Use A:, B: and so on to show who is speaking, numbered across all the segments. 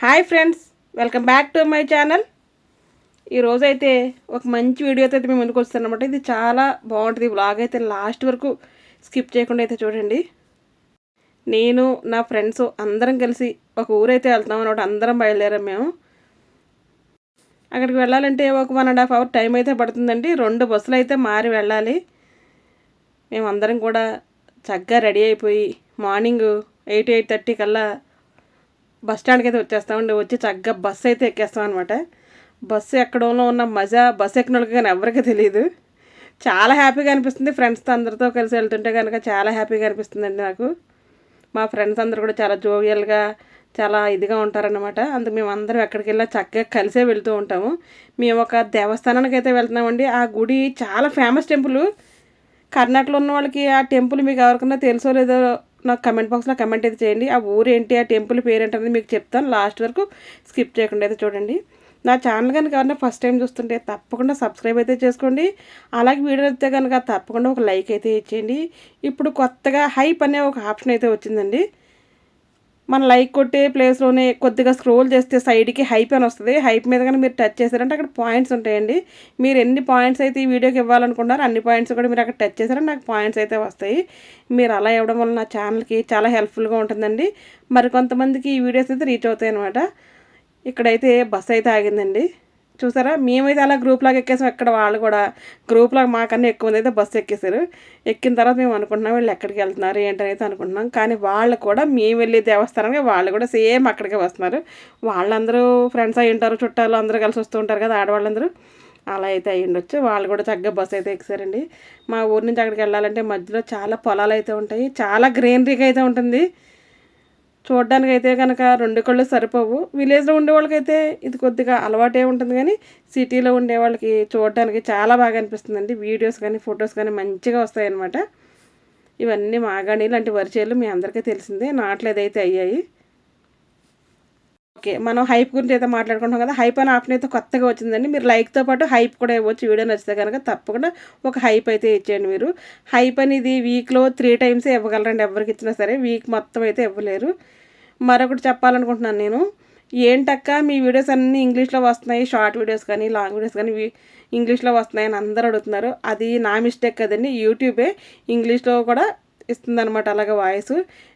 A: Hi friends welcome back to my channel. ఈరోజైతే ఒక మంచి వీడియోతో అయితే మేము ముందుకు వస్తానమాట ఇది చాలా బాగుంటుంది. బ్లాగ్ అయితే లాస్ట్ వరకు స్కిప్ చేయకుండా అయితే చూడండి. నేను నా ఫ్రెండ్స్ అందరం కలిసి ఒక ఊరైతే వెళ్తున్నాం అనమాట అందరం బయలుదేరాం మేము. అక్కడికి వెళ్ళాలంటే ఒక one and half hour time అయితే పడుతుందండి. రెండు బస్సులు అయితే మారి వెళ్ళాలి. మేము అందరం కూడా చక్కగా రెడీ అయిపోయి మార్నింగ్ ఎయిట్ ఎయిట్ థర్టీ కల్లా బస్ స్టాండ్కి అయితే వచ్చేస్తామండి. వచ్చి చక్కగా బస్సు అయితే ఎక్కేస్తాం అనమాట బస్సు ఎక్కడంలో ఉన్న మజా బస్సు ఎక్కిన వాళ్ళకి కానీ ఎవరికీ తెలియదు చాలా హ్యాపీగా అనిపిస్తుంది. ఫ్రెండ్స్తో అందరితో కలిసి వెళ్తుంటే కనుక చాలా హ్యాపీగా అనిపిస్తుందండి నాకు. మా ఫ్రెండ్స్ అందరు కూడా చాలా జోవియల్గా చాలా ఇదిగా ఉంటారనమాట అందుకు మేము అందరం ఎక్కడికి వెళ్ళా చక్కగా కలిసే వెళ్తూ ఉంటాము. మేము ఒక దేవస్థానానికి అయితే వెళ్తున్నామండి. ఆ గుడి చాలా ఫేమస్ టెంపుల్. కర్ణాటకలో ఉన్న వాళ్ళకి ఆ టెంపుల్ మీకు ఎవరికన్నా తెలుసో లేదో నాకు కమెంట్ బాక్స్లో కమెంట్ అయితే చేయండి. ఆ ఊరు ఏంటి ఆ టెంపుల్ పేరు మీకు చెప్తాను. లాస్ట్ వరకు స్కిప్ చేయకుండా అయితే చూడండి. నా ఛానల్ కనుక ఎవరైనా ఫస్ట్ టైం చూస్తుంటే తప్పకుండా సబ్స్క్రైబ్ అయితే చేసుకోండి. అలాగే వీడియో అయితే కనుక తప్పకుండా ఒక లైక్ అయితే ఇచ్చేయండి. ఇప్పుడు కొత్తగా హైప్ అనే ఒక ఆప్షన్ అయితే వచ్చిందండి. మన లైక్ కొట్టే ప్లేస్లోనే కొద్దిగా స్క్రోల్ చేస్తే సైడ్కి హైప్ అని వస్తుంది. హైప్ మీద కానీ మీరు టచ్ చేశారంటే అక్కడ పాయింట్స్ ఉంటాయండి. మీరు ఎన్ని పాయింట్స్ అయితే ఈ వీడియోకి ఇవ్వాలనుకున్నారో అన్ని పాయింట్స్ కూడా మీరు అక్కడ టచ్ చేశారంటే నాకు పాయింట్స్ అయితే వస్తాయి. మీరు అలా ఇవ్వడం వల్ల నా ఛానల్కి చాలా హెల్ప్ఫుల్గా ఉంటుందండి. మరి కొంతమందికి ఈ వీడియోస్ అయితే రీచ్ అవుతాయి అనమాట ఇక్కడైతే బస్ అయితే ఆగిందండి. చూసారా? మేమైతే అలా గ్రూప్లాగా ఎక్కేసాం. ఎక్కడ వాళ్ళు కూడా గ్రూప్లాగా మాకన్నా ఎక్కువ మంది అయితే బస్సు ఎక్కేసారు ఎక్కిన తర్వాత మేము అనుకుంటున్నాం వీళ్ళు ఎక్కడికి వెళ్తున్నారు ఏంటనైతే అనుకుంటున్నాం. కానీ వాళ్ళు కూడా మేము వెళ్ళే దేవస్థానానికి వాళ్ళు కూడా సేమ్ అక్కడికే వస్తున్నారు. వాళ్ళందరూ ఫ్రెండ్స్ అయి ఉంటారు చుట్టాలు అందరూ కలిసి వస్తూ ఉంటారు కదా ఆడవాళ్ళందరూ. అలా అయితే అయ్యి ఉండొచ్చు. వాళ్ళు కూడా చక్కగా బస్సు అయితే ఎక్కారండి మా ఊరి నుంచి అక్కడికి వెళ్ళాలంటే మధ్యలో చాలా పొలాలు అయితే ఉంటాయి. చాలా గ్రీనరీగా అయితే ఉంటుంది. చూడడానికి అయితే కనుక రెండు కళ్ళు సరిపోవు. విలేజ్లో ఉండే వాళ్ళకైతే ఇది కొద్దిగా అలవాటే ఉంటుంది కానీ సిటీలో ఉండే వాళ్ళకి చూడడానికి చాలా బాగా అనిపిస్తుందండి. వీడియోస్ కానీ ఫొటోస్ కానీ మంచిగా వస్తాయన్నమాట. ఇవన్నీ మాగాణి లాంటి వరిచేలు మీ అందరికీ తెలిసిందే. నాట్లు ఏదైతే అయ్యాయి. ఓకే మనం హైప్ గురించి అయితే మాట్లాడుకుంటాం కదా హైప్ అనే ఆప్షన్ అయితే కొత్తగా వచ్చిందండి. మీరు లైక్తో పాటు హైప్ కూడా ఇవ్వచ్చు. వీడియో నచ్చితే కనుక తప్పకుండా ఒక హైప్ అయితే ఇచ్చేయండి మీరు. హైప్ అనేది వీక్లో త్రీ టైమ్స్ ఇవ్వగలరండి ఎవరికి ఇచ్చినా సరే. వీక్ మొత్తం అయితే ఇవ్వలేరు. మరొకటి చెప్పాలనుకుంటున్నాను నేను. ఏంటక్క మీ వీడియోస్ అన్నీ ఇంగ్లీష్లో వస్తున్నాయి. షార్ట్ వీడియోస్ కానీ లాంగ్ వీడియోస్ కానీ ఇంగ్లీష్లో వస్తున్నాయని అందరూ అడుగుతున్నారు. అది నా మిస్టేక్ కదండి. యూట్యూబే ఇంగ్లీష్లో కూడా ఇస్తుందనమాట అలాగే వాయిస్.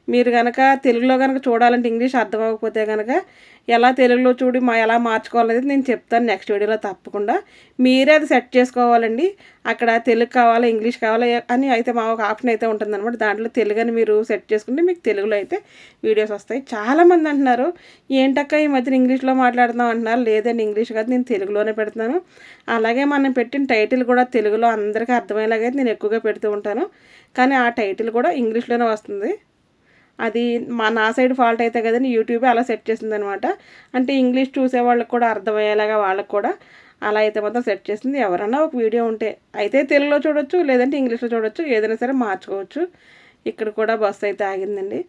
A: మీరు కనుక తెలుగులో కనుక చూడాలంటే ఇంగ్లీష్ అర్థం అవ్వకపోతే కనుక ఎలా తెలుగులో చూడి మా ఎలా మార్చుకోవాలనేది నేను చెప్తాను నెక్స్ట్ వీడియోలో తప్పకుండా. మీరే అది సెట్ చేసుకోవాలండి. అక్కడ తెలుగు కావాలా ఇంగ్లీష్ కావాలా అని అయితే మా ఒక ఆప్షన్ అయితే ఉంటుందన్నమాట. దాంట్లో తెలుగు అని మీరు సెట్ చేసుకుంటే మీకు తెలుగులో అయితే వీడియోస్ వస్తాయి. చాలామంది అంటున్నారు ఏంటక్క ఈ మధ్యన ఇంగ్లీష్లో మాట్లాడుతున్నాం అంటున్నారు. లేదండి ఇంగ్లీష్ కాదు నేను తెలుగులోనే పెడుతున్నాను. అలాగే మనం పెట్టిన టైటిల్ కూడా తెలుగులో అందరికీ అర్థమయ్యేలాగా నేను ఎక్కువగా పెడుతూ ఉంటాను. కానీ ఆ టైటిల్ కూడా ఇంగ్లీష్లోనే వస్తుంది. అది మా నా సైడ్ ఫాల్ట్ అయితే కదండి యూట్యూబే అలా సెట్ చేసింది అనమాట అంటే ఇంగ్లీష్ చూసే వాళ్ళకి కూడా అర్థమయ్యేలాగా వాళ్ళకి కూడా అలా అయితే మొత్తం సెట్ చేసింది. ఎవరన్నా ఒక వీడియో ఉంటే అయితే తెలుగులో చూడొచ్చు లేదంటే ఇంగ్లీష్లో చూడొచ్చు ఏదైనా సరే మార్చుకోవచ్చు. ఇక్కడ కూడా బస్సు అయితే ఆగిందండి.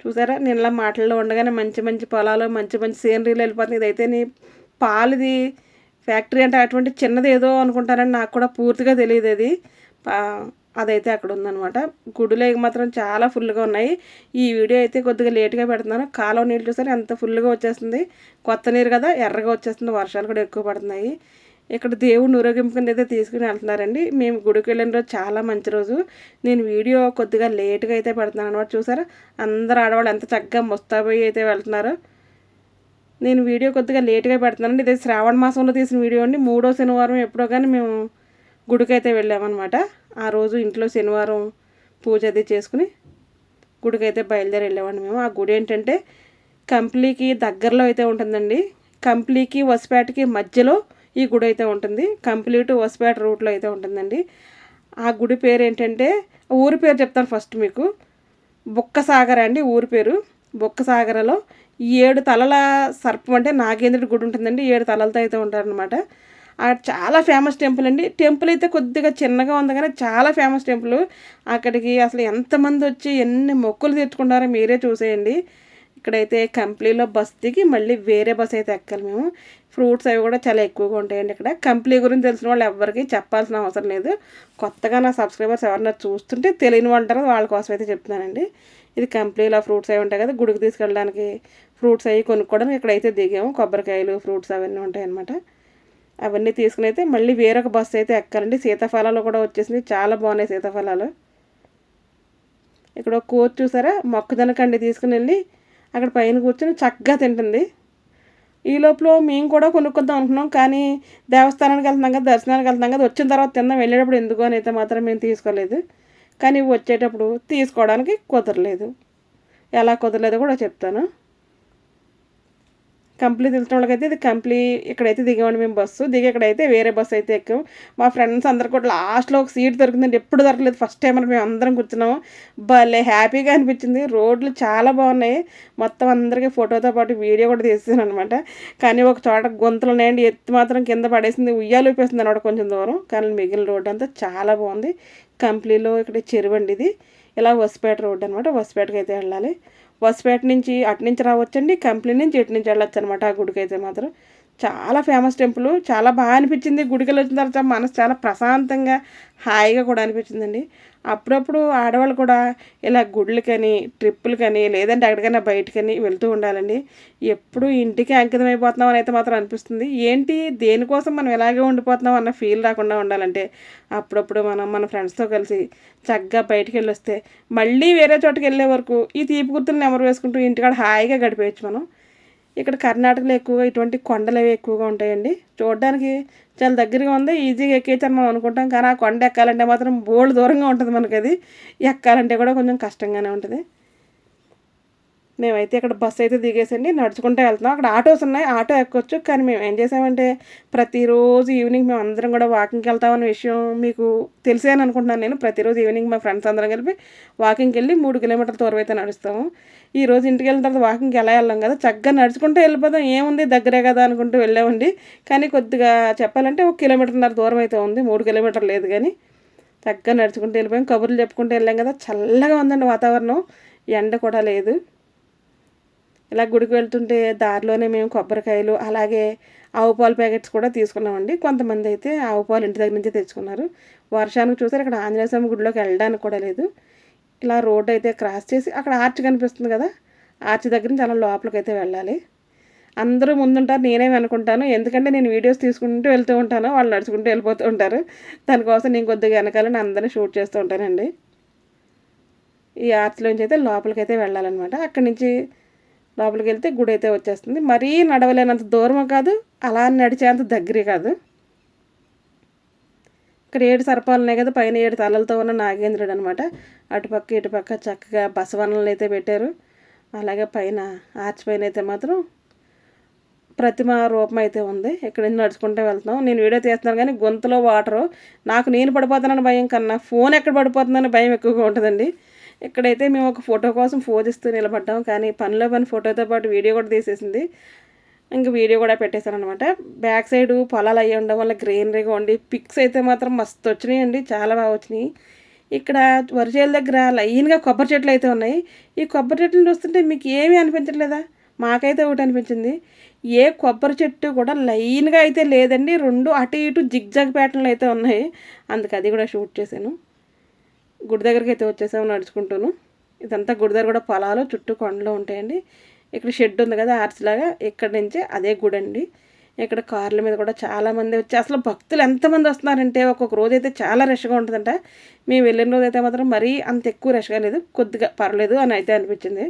A: చూసారా? నేను ఇలా మాటల్లో ఉండగానే మంచి మంచి పొలాలు మంచి మంచి సీనరీలు వెళ్ళిపోతుంది ఇదైతే నీ పాలది ఫ్యాక్టరీ అంటే అటువంటి చిన్నది ఏదో అనుకుంటారని నాకు కూడా పూర్తిగా తెలియదు అది. అదైతే అక్కడ ఉందనమాట గుడిలో మాత్రం చాలా ఫుల్గా ఉన్నాయి. ఈ వీడియో అయితే కొద్దిగా లేట్గా పెడుతున్నాను. కాలువ నీళ్ళు చూసారు? ఎంత ఫుల్గా వచ్చేస్తుంది. కొత్త నీరు కదా ఎర్రగా వచ్చేస్తుంది. వర్షాలు కూడా ఎక్కువ పడుతున్నాయి. ఇక్కడ దేవుడిని ఊరేగింపుకుని అయితే తీసుకుని వెళ్తున్నారండి. మేము గుడికి వెళ్ళిన రోజు చాలా మంచి రోజు. నేను వీడియో కొద్దిగా లేట్గా అయితే పెడుతున్నాను అనమాట చూసారా? అందరు ఆడవాళ్ళు ఎంత చక్కగా ముస్తాబోయి అయితే వెళ్తున్నారు. నేను వీడియో కొద్దిగా లేట్గా పెడుతున్నానండి. ఇది శ్రావణ మాసంలో తీసిన వీడియో అండి. మూడో శనివారం ఎప్పుడో కానీ మేము గుడికైతే వెళ్ళామన్నమాట. ఆ రోజు ఇంట్లో శనివారం పూజ అది చేసుకుని గుడికైతే బయలుదేరి వెళ్ళామండి మేము. ఆ గుడి ఏంటంటే కంప్లీకి దగ్గరలో అయితే ఉంటుందండి. కంప్లీకి వసిపేటకి మధ్యలో ఈ గుడి అయితే ఉంటుంది. కంప్లీట్ వసిపేట రూట్లో అయితే ఉంటుందండి. ఆ గుడి పేరు ఏంటంటే ఊరి పేరు చెప్తాను ఫస్ట్ మీకు. బొక్కసాగర అండి ఊరి పేరు. బొక్కసాగరలో ఏడు తలల సర్పం అంటే నాగేంద్రుడి గుడి ఉంటుందండి. ఏడు తలలతో అయితే ఉంటారనమాట చాలా ఫేమస్ టెంపుల్ అండి. టెంపుల్ అయితే కొద్దిగా చిన్నగా ఉంది కానీ చాలా ఫేమస్ టెంపుల్ అక్కడికి అసలు ఎంతమంది వచ్చి ఎన్ని మొక్కులు తెచ్చుకుంటారో మీరే చూసేయండి. ఇక్కడైతే కంప్లీలో బస్ దిగి మళ్ళీ వేరే బస్ అయితే ఎక్కాలి మేము. ఫ్రూట్స్ అవి కూడా చాలా ఎక్కువగా ఉంటాయండి ఇక్కడ. కంప్లీ గురించి తెలిసిన వాళ్ళు ఎవరికి చెప్పాల్సిన అవసరం లేదు. కొత్తగా నా సబ్స్క్రైబర్స్ ఎవరన్నా చూస్తుంటే తెలియని వాళ్ళు వాళ్ళ కోసం అయితే చెప్తున్నానండి. ఇది కంపెనీలో ఫ్రూట్స్ అవి ఉంటాయి కదా గుడికి తీసుకెళ్ళడానికి ఫ్రూట్స్ అవి కొనుక్కోవడానికి ఇక్కడైతే దిగాము. కొబ్బరికాయలు ఫ్రూట్స్ అవన్నీ ఉంటాయి అన్నమాట అవన్నీ తీసుకుని అయితే మళ్ళీ వేరొక బస్సు అయితే ఎక్కాలండి. సీతాఫలాలు కూడా వచ్చేసింది చాలా బాగున్నాయి సీతాఫలాలు. ఇక్కడ ఒక కోచ్ చూసారా? మొక్కజొన్న కండి తీసుకుని వెళ్ళి అక్కడ పైన కూర్చొని చక్కగా తింటుంది. ఈ లోపల మేము కూడా కొనుక్కుందాం అనుకున్నాం. కానీ దేవస్థానానికి వెళ్తున్నాం కదా దర్శనానికి వెళ్తున్నాం కదా వచ్చిన తర్వాత తిందాం. వెళ్ళేటప్పుడు ఎందుకు అని అయితే మాత్రం మేము తీసుకోలేదు. కానీ వచ్చేటప్పుడు తీసుకోవడానికి కుదరలేదు. ఎలా కుదరలేదో కూడా చెప్తాను. కంప్లీ తెలిసిన వాళ్ళకైతే ఇది కంప్లీ ఇక్కడైతే దిగామండి మేము బస్సు. దిగి ఇక్కడైతే వేరే బస్సు అయితే ఎక్కాం. మా ఫ్రెండ్స్ అందరు కూడా లాస్ట్లో ఒక సీట్ దొరికిందండి. ఎప్పుడు దొరకలేదు. ఫస్ట్ టైం అని మేము అందరం కూర్చున్నాము భలే హ్యాపీగా అనిపించింది. రోడ్లు చాలా బాగున్నాయి. మొత్తం అందరికీ ఫోటోతో పాటు వీడియో కూడా తీసాను అనమాట కానీ ఒక చోట గొంతులు ఉన్నాయండి ఎత్తు మాత్రం కింద పడేసింది. ఉయ్యాలు ఊపేసింది అనమాట కొంచెం దూరం. కానీ మిగిలిన రోడ్డు అంతా చాలా బాగుంది. కంప్లీలో ఇక్కడ చెరువు అండి ఇది. ఇలా వసిపేట రోడ్డు అనమాట వసిపేటకి అయితే వెళ్ళాలి. వసిపేట నుంచి అటు నుంచి రావచ్చండి కంప్లీట్ నుంచి ఇటు నుంచి వెళ్ళొచ్చు అనమాట ఆ గుడికి అయితే మాత్రం. చాలా ఫేమస్ టెంపుల్ చాలా బాగా అనిపించింది. గుడికి వచ్చిన తర్వాత మనసు చాలా ప్రశాంతంగా హాయిగా కూడా అనిపించిందండి. అప్పుడప్పుడు ఆడవాళ్ళు కూడా ఇలా గుళ్ళకని ట్రిప్పులకని లేదంటే ఎక్కడికైనా బయటకని వెళ్తూ ఉండాలండి. ఎప్పుడు ఇంటికి అంకితం అయిపోతున్నాం అని అయితే మాత్రం అనిపిస్తుంది. ఏంటి? దేనికోసం మనం ఇలాగే ఉండిపోతున్నాం అన్న ఫీల్ రాకుండా ఉండాలంటే అప్పుడప్పుడు మనం మన ఫ్రెండ్స్తో కలిసి చక్కగా బయటికి వెళ్ళి వస్తే మళ్ళీ వేరే చోటుకి వెళ్ళే వరకు ఈ తీపి గుర్తులు నెమరు వేసుకుంటూ ఇంటికాడ హాయిగా గడిపేయచ్చు మనం. ఇక్కడ కర్ణాటకలో ఎక్కువగా ఇటువంటి కొండలు అవి ఎక్కువగా ఉంటాయండి. చూడడానికి చాలా దగ్గరగా ఉంది. ఈజీగా ఎక్కేయచ్చు మనం అనుకుంటాం. కానీ ఆ కొండ ఎక్కాలంటే మాత్రం బోల్డ్ దూరంగా ఉంటుంది మనకి అది ఎక్కాలంటే కూడా కొంచెం కష్టంగానే ఉంటుంది. మేమైతే ఇక్కడ బస్సు అయితే దిగేసండి నడుచుకుంటూ వెళ్తున్నాం. అక్కడ ఆటోస్ ఉన్నాయి ఆటో ఎక్కొచ్చు. కానీ మేము ఏం చేసామంటే ప్రతిరోజు ఈవినింగ్ మేము అందరం కూడా వాకింగ్కి వెళ్తామన్న విషయం మీకు తెలిసే అని అనుకుంటున్నాను నేను. ప్రతిరోజు ఈవినింగ్ మా ఫ్రెండ్స్ అందరం కలిపి వాకింగ్కి వెళ్ళి మూడు కిలోమీటర్ల దూరం అయితే నడుస్తాము. ఈ రోజు ఇంటికి వెళ్ళిన తర్వాత వాకింగ్కి ఎలా వెళ్ళాం కదా చక్కగా నడుచుకుంటూ వెళ్ళిపోదాం. ఏముంది? దగ్గరే కదా అనుకుంటూ వెళ్ళామండి. కానీ కొద్దిగా చెప్పాలంటే ఒక కిలోమీటర్న్నర దూరం అయితే ఉంది. మూడు కిలోమీటర్లు లేదు కానీ చక్కగా నడుచుకుంటూ వెళ్ళిపోయాం. కబుర్లు చెప్పుకుంటూ వెళ్ళాం కదా చల్లగా ఉందండి వాతావరణం. ఎండ కూడా లేదు. ఇలా గుడికి వెళ్తుంటే దారిలోనే మేము కొబ్బరికాయలు అలాగే ఆవు పాలు ప్యాకెట్స్ కూడా తీసుకున్నామండి. కొంతమంది అయితే ఆవు పాలు ఇంటి దగ్గర నుంచి తెచ్చుకున్నారు. వర్షానికి చూసారు ఇక్కడ ఆంజనేయ స్వామి గుడిలోకి వెళ్ళడానికి కూడా లేదు. ఇలా రోడ్ అయితే క్రాస్ చేసి అక్కడ ఆర్చ్ కనిపిస్తుంది కదా ఆర్చ్ దగ్గర నుంచి అలా లోపలికి అయితే వెళ్ళాలి. అందరూ ముందుంటారు నేనే అనుకుంటాను. ఎందుకంటే నేను వీడియోస్ తీసుకుంటూ వెళ్తూ ఉంటాను వాళ్ళు నడుచుకుంటూ వెళ్ళిపోతూ ఉంటారు. దానికోసం నేను కొద్దిగా వెనకాలని అందరినీ షూట్ చేస్తూ ఉంటానండి. ఈ ఆర్చ్లోంచి అయితే లోపలికి అయితే వెళ్ళాలన్నమాట. అక్కడి నుంచి లోపలికి వెళ్తే గుడి అయితే వచ్చేస్తుంది. మరీ నడవలేనంత దూరం కాదు అలా నడిచేంత దగ్గరే కాదు. ఇక్కడ ఏడు సర్పాలు ఉన్నాయి కదా పైన ఏడు తలలతో ఉన్న నాగేంద్రుడు అనమాట అటుపక్క ఇటుపక్క చక్కగా బసవనలు అయితే పెట్టారు. అలాగే పైన ఆర్చ్ పైన అయితే మాత్రం ప్రతిమ రూపం అయితే ఉంది. ఇక్కడ నుంచి నడుచుకుంటూ వెళ్తున్నాం. నేను వీడియో తీస్తున్నాను కానీ గొంతులో వాటరు. నాకు నేను పడిపోతానని భయం కన్నా ఫోన్ ఎక్కడ పడిపోతుందని భయం ఎక్కువగా ఉంటుందండి. ఇక్కడైతే మేము ఒక ఫోటో కోసం ఫోజ్ ఇస్తూ నిలబడ్డాం. కానీ పనిలో పని ఫోటోతో పాటు వీడియో కూడా తీసేసింది. ఇంక వీడియో కూడా పెట్టేశాను అనమాట బ్యాక్ సైడ్ పొలాలు అయ్యి ఉండడం వల్ల గ్రీనరీగా ఉండి పిక్స్ అయితే మాత్రం మస్తు వచ్చినాయండి. చాలా బాగా వచ్చినాయి. ఇక్కడ వరిచేల దగ్గర లైన్గా కొబ్బరి చెట్లు అయితే ఉన్నాయి. ఈ కొబ్బరి చెట్లు చూస్తుంటే మీకు ఏమీ అనిపించట్లేదా? మాకైతే ఒకటి అనిపించింది. ఏ కొబ్బరి చెట్టు కూడా లైన్గా అయితే లేదండి. రెండు అటు ఇటు జిగ్జాగ్ ప్యాటర్న్లు అయితే ఉన్నాయి. అందుకు అది కూడా షూట్ చేశాను. గుడి దగ్గరికి అయితే వచ్చేసాము నడుచుకుంటూను. ఇదంతా గుడి దగ్గర కూడా పొలాలు చుట్టూ కొండలు ఉంటాయండి. ఇక్కడ షెడ్ ఉంది కదా ఆర్చ్ లాగా. ఇక్కడ నుంచి అదే గుడి అండి. ఇక్కడ కార్ల మీద కూడా చాలామంది వచ్చి అసలు భక్తులు ఎంతమంది వస్తున్నారంటే ఒక్కొక్క రోజు అయితే చాలా రష్గా ఉంటుందంట. మేము వెళ్ళిన రోజు అయితే మాత్రం మరీ అంత ఎక్కువ రష్గా లేదు. కొద్దిగా పర్లేదు అని అయితే అనిపించింది.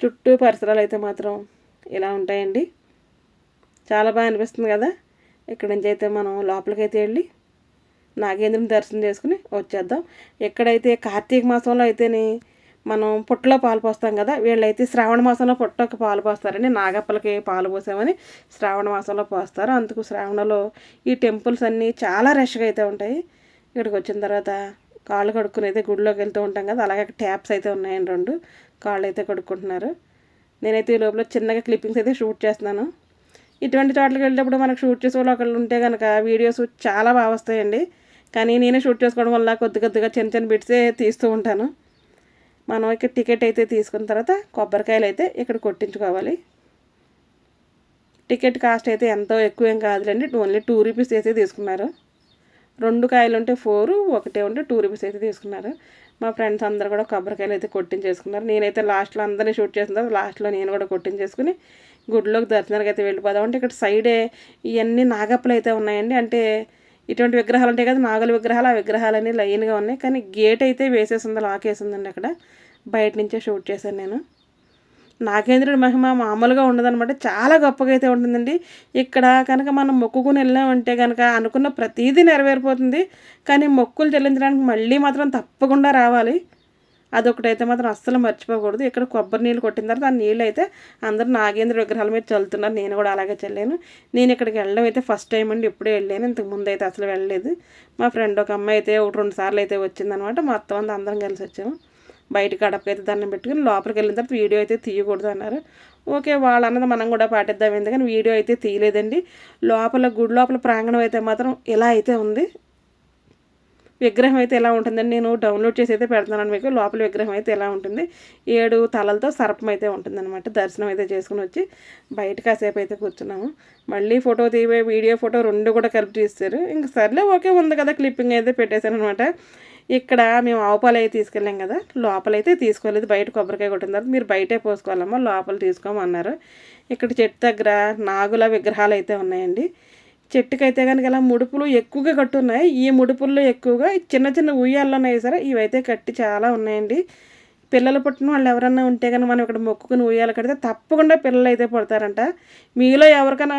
A: చుట్టూ పరిసరాలు అయితే మాత్రం ఇలా ఉంటాయండి. చాలా బాగా అనిపిస్తుంది కదా. ఇక్కడ నుంచి అయితే మనం లోపలికి అయితే వెళ్ళి నాగేంద్రుని దర్శనం చేసుకుని వచ్చేద్దాం. ఎక్కడైతే కార్తీక మాసంలో అయితేని మనం పుట్టలో పాలు పోస్తాం కదా వీళ్ళైతే శ్రావణ మాసంలో పుట్టకు పాలు పోస్తారని నాగప్పలకి పాలు పోసామని శ్రావణ మాసంలో పోస్తారు. అందుకు శ్రావణలో ఈ టెంపుల్స్ అన్నీ చాలా రష్గా అయితే ఉంటాయి. ఇక్కడికి వచ్చిన తర్వాత కాళ్ళు కడుక్కుని అయితే గుడిలోకి వెళ్తూ ఉంటాం కదా అలాగే ట్యాప్స్ అయితే ఉన్నాయండి రెండు కాళ్ళు అయితే కడుక్కుంటున్నారు. నేనైతే ఈ లోపల చిన్నగా క్లిప్పింగ్స్ అయితే షూట్ చేస్తున్నాను. ఇటువంటి చోట్లకి వెళ్ళేటప్పుడు మనకు షూట్ చేసే వాళ్ళు ఒకళ్ళు ఉంటే కనుక వీడియోస్ చాలా బాగా వస్తాయండి. కానీ నేనే షూట్ చేసుకోవడం వల్ల కొద్ది కొద్దిగా చిన్న చిన్న బిట్సే తీస్తూ ఉంటాను. మనం ఇక్కడ టికెట్ అయితే తీసుకున్న తర్వాత కొబ్బరికాయలు అయితే ఇక్కడ కొట్టించుకోవాలి. టికెట్ కాస్ట్ అయితే ఎంతో ఎక్కువ ఏం కాదులేండి. ఓన్లీ టూ రూపీస్ అయితే తీసుకున్నారు. రెండు కాయలు ఉంటే ఫోరు ఒకటే ఉంటే టూ రూపీస్ అయితే తీసుకున్నారు. మా ఫ్రెండ్స్ అందరు కూడా కొబ్బరికాయలు అయితే కొట్టించేసుకున్నారు. నేనైతే లాస్ట్లో అందరినీ షూట్ చేసిన లాస్ట్లో నేను కూడా కొట్టించేసుకుని గుడిలోకి దర్శనానికి అయితే వెళ్ళిపోదాం అంటే ఇక్కడ సైడే ఇవన్నీ నాగప్పలు అయితే ఉన్నాయండి. అంటే ఇటువంటి విగ్రహాలు ఉంటాయి కదా నాగుల విగ్రహాలు ఆ విగ్రహాలన్నీ లైన్గా ఉన్నాయి. కానీ గేట్ అయితే వేసేసింది లాకేసిందండి అక్కడ. బయట నుంచే షూట్ చేశాను నేను. నాగేంద్రుడి మహిమ మామూలుగా ఉండదనమాట చాలా గొప్పగా అయితే ఉంటుందండి. ఇక్కడ కనుక మనం మొక్కుకుని వెళ్ళామంటే కనుక అనుకున్న ప్రతీదీ నెరవేరిపోతుంది. కానీ మొక్కులు చెల్లించడానికి మళ్ళీ మాత్రం తప్పకుండా రావాలి. అదొకటైతే మాత్రం అస్సలు మర్చిపోకూడదు. ఇక్కడ కొబ్బరి నీళ్ళు కొట్టిన తర్వాత ఆ నీళ్ళు అయితే అందరూ నాగేంద్ర విగ్రహాల మీద చల్లుతున్నారు. నేను కూడా అలాగే చల్లాను. నేను ఇక్కడికి వెళ్ళడం అయితే ఫస్ట్ టైం అండి. ఇప్పుడే వెళ్ళాను. ఇంతకు ముందు అయితే అసలు వెళ్ళలేదు. మా ఫ్రెండ్ ఒక అమ్మాయి అయితే ఒకటి రెండు సార్లు అయితే వచ్చిందనమాట. మొత్తం అంతా అందరం కలిసి వచ్చాము. బయట గడపకైతే దండం పెట్టుకుని లోపలికి వెళ్ళిన తర్వాత వీడియో అయితే తీయకూడదు అన్నారు. ఓకే వాళ్ళు అన్నది మనం కూడా పాటిద్దాం. ఎందుకని వీడియో అయితే తీయలేదండి. లోపల గుడి లోపల ప్రాంగణం అయితే మాత్రం ఇలా అయితే ఉంది. విగ్రహం అయితే ఎలా ఉంటుందని నేను డౌన్లోడ్ చేసి అయితే పెడతాను మీకు. లోపల విగ్రహం అయితే ఎలా ఉంటుంది? ఏడు తలలతో సర్పం అయితే ఉంటుందన్నమాట. దర్శనం అయితే చేసుకుని వచ్చి బయట కాసేపు అయితే కూర్చున్నాము. మళ్ళీ ఫోటో తీవే వీడియో ఫోటో రెండు కూడా కలిపి తీస్తారు ఇంక సర్లే ఓకే ఉంది కదా. క్లిప్పింగ్ అయితే పెట్టేశాను అనమాట ఇక్కడ మేము ఆవుపాలు అయితే తీసుకెళ్ళాం కదా. లోపలైతే తీసుకోలేదు. బయట కొబ్బరికాయ కొట్టిన తర్వాత మీరు బయటే పోసుకోవాలమ్మా. లోపల తీసుకోమన్నారు. ఇక్కడ చెట్టు దగ్గర నాగుల విగ్రహాలు అయితే ఉన్నాయండి. చెట్టుకైతే కనుక ఇలా ముడుపులు ఎక్కువగా కట్టున్నాయి. ఈ ముడుపుల్లో ఎక్కువగా చిన్న చిన్న ఉయ్యాల్లో ఉన్నాయి సరే ఇవైతే కట్టి చాలా ఉన్నాయండి. పిల్లలు పుట్టిన వాళ్ళు ఎవరన్నా ఉంటే కనుక మనం ఇక్కడ మొక్కుకుని ఉయ్యాలు కడితే తప్పకుండా పిల్లలు అయితే పుడతారంట. మీలో ఎవరికైనా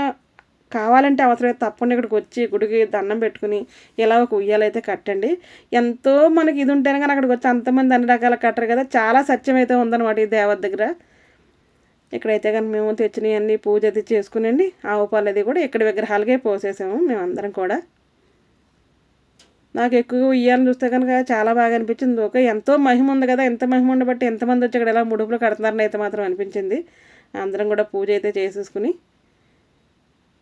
A: కావాలంటే అవసరమైతే తప్పకుండా ఇక్కడికి వచ్చి గుడికి దండం పెట్టుకుని ఇలా ఒక ఉయ్యాలైతే కట్టండి. ఎంతో మనకి ఇది ఉంటేనే కానీ అక్కడికి వచ్చి అంతమంది అన్ని రకాల కట్టరు కదా. చాలా సత్యం అయితే ఉందన్నమాట ఈ దేవత దగ్గర. ఇక్కడైతే కానీ మేము తెచ్చినవన్నీ పూజ అది చేసుకునండి. ఆవు పాలు అది కూడా ఇక్కడ విగ్రహాలకే పోసేసాము మేమందరం కూడా. నాకు ఎక్కువ ఉయ్యాలని చూస్తే కనుక చాలా బాగా అనిపించింది. ఓకే ఎంతో మహిమ ఉంది కదా ఎంత మహిమ ఉండబట్టి ఎంతమంది వచ్చి ఇక్కడ ఎలా ముడుపులు కడుతున్నారని అయితే మాత్రం అనిపించింది. అందరం కూడా పూజ అయితే చేసేసుకుని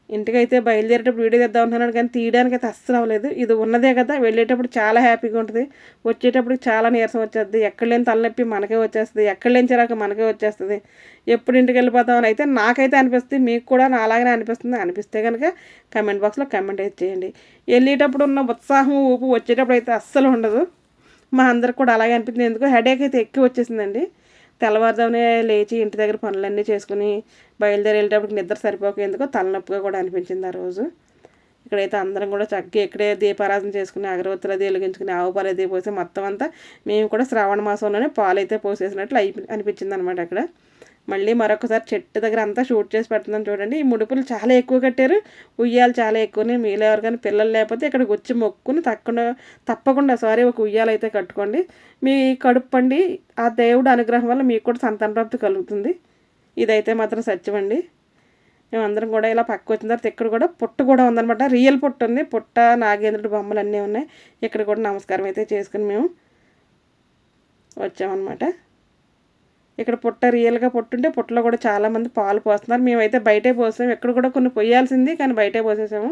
A: ఇంటికైతే బయలుదేరేటప్పుడు వీడియో తెద్దాం ఉంటున్నాను కానీ తీయడానికి అయితే అస్సలు అవ్వలేదు. ఇది ఉన్నదే కదా వెళ్ళేటప్పుడు చాలా హ్యాపీగా ఉంటుంది. వచ్చేటప్పుడు చాలా నీరసం వచ్చేస్తుంది. ఎక్కడ లేని తలనొప్పి మనకే వచ్చేస్తుంది. ఎక్కడ లేని చిరాక మనకే వచ్చేస్తుంది. ఎప్పుడు ఇంటికి వెళ్ళిపోతామని అయితే నాకైతే అనిపిస్తుంది. మీకు కూడా నా అలాగనే అనిపిస్తుంది. అనిపిస్తే కనుక కమెంట్ బాక్స్లో కమెంట్ అయితే చేయండి. వెళ్ళేటప్పుడు ఉన్న ఉత్సాహం ఊపు వచ్చేటప్పుడు అయితే అస్సలు ఉండదు. మా అందరికి కూడా అలాగే అనిపించింది ఎందుకు హెడేక్ అయితే ఎక్కువ వచ్చేసిందండి. తెల్లవారుజామునే లేచి ఇంటి దగ్గర పనులన్నీ చేసుకుని బయలుదేరి వెళ్ళేటప్పుడు నిద్ర సరిపోక ఎందుకో తలనొప్పిగా కూడా అనిపించింది ఆ రోజు. ఇక్కడైతే అందరం కూడా చక్కగా ఇక్కడే దీపారాధన చేసుకుని అగరవత్తులు అది వెలిగించుకుని ఆవు పాలు అది పోసి మొత్తం అంతా మేము కూడా శ్రావణ మాసంలోనే పాలు అయితే పోసేసినట్లు అయి అనిపించింది అనమాట అక్కడ. మళ్ళీ మరొకసారి చెట్టు దగ్గర అంతా షూట్ చేసి పెడుతున్నాను చూడండి. ఈ ముడుపులు చాలా ఎక్కువ కట్టారు. ఉయ్యాలు చాలా ఎక్కువనే మీలో ఎవరికైనా పిల్లలు లేకపోతే ఇక్కడికి వచ్చి మొక్కుని తక్కువ తప్పకుండా సారీ ఒక ఉయ్యాలు అయితే కట్టుకోండి. మీ కడుపు ఆ దేవుడు అనుగ్రహం వల్ల మీకు కూడా సంతాన ప్రాప్తి కలుగుతుంది. ఇదైతే మాత్రం సత్యమండి మేమందరం కూడా ఇలా పక్క వచ్చిన తర్వాత ఇక్కడ కూడా పుట్ట కూడా ఉందనమాట రియల్ పుట్ట ఉంది. పుట్ట నాగేంద్రుడి బొమ్మలు అన్నీ ఉన్నాయి. ఇక్కడ కూడా నమస్కారం అయితే చేసుకుని మేము వచ్చామన్నమాట. ఇక్కడ పుట్ట రియల్గా పుట్టుంటే పుట్టలో కూడా చాలామంది పాలు పోస్తున్నారు. మేమైతే బయటే పోసాము ఇక్కడ కూడా కొన్ని పొయ్యాల్సింది కానీ బయటే పోసేసాము.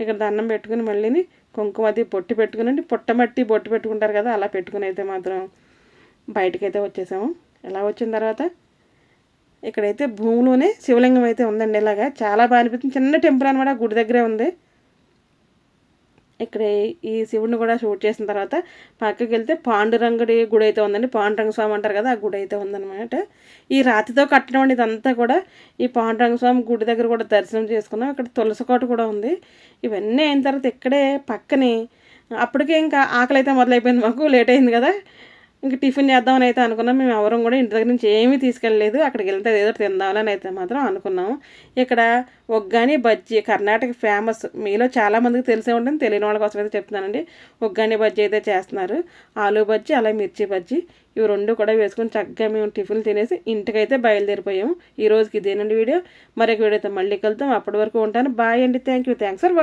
A: ఇక్కడ దండం పెట్టుకుని మళ్ళీని కుంకుమ అది పొట్టి పెట్టుకుని పుట్టమట్టి బొట్టు పెట్టుకుంటారు కదా అలా పెట్టుకుని అయితే మాత్రం బయటకైతే వచ్చేసాము. ఎలా వచ్చిన తర్వాత ఇక్కడైతే భూమిలోనే శివలింగం అయితే ఉందండి ఇలాగా. చాలా బాగా అనిపిస్తుంది. చిన్న టెంపుల్ అనమాట గుడి దగ్గరే ఉంది. ఇక్కడ ఈ శివుడిని కూడా షూట్ చేసిన తర్వాత పక్కకి వెళ్తే పాండురంగుడి గుడి అయితే ఉందండి. పాండురంగ స్వామి అంటారు కదా ఆ గుడి అయితే ఉందన్నమాట. ఈ రాతితో కట్టడం ఇదంతా కూడా ఈ పాండురంగ స్వామి గుడి దగ్గర కూడా దర్శనం చేసుకున్నాం. అక్కడ తులసి కోట కూడా ఉంది. ఇవన్నీ అయిన తర్వాత ఇక్కడే పక్కనే అప్పటికే ఇంకా ఆకలి అయితే మొదలైపోయింది మాకు లేట్ అయింది కదా. ఇంకా టిఫిన్ చేద్దామని అయితే అనుకున్నాం. మేము ఎవరం కూడా ఇంటి దగ్గర నుంచి ఏమీ తీసుకెళ్ళలేదు. అక్కడికి వెళ్తే ఏదో తిందామని అయితే మాత్రం అనుకున్నాము ఇక్కడ ఒగ్గాని బజ్జీ కర్ణాటక ఫేమస్ మీలో చాలామందికి తెలిసే ఉంటుంది. తెలియని వాళ్ళ కోసం అయితే చెప్తున్నానండి. ఒగ్గాని బజ్జీ అయితే చేస్తున్నారు. ఆలు బజ్జీ అలాగే మిర్చి బజ్జీ ఇవి రెండు కూడా వేసుకొని చక్కగా మేము టిఫిన్ తినేసి ఇంటికైతే బయలుదేరిపోయాము. ఈ రోజుకి ఇదేనండి వీడియో. మరొక వీడియోతో మళ్ళీ కలుద్దాం. అప్పటి వరకు ఉంటాను. బాయ్ అండి. Thank you. Thanks for watching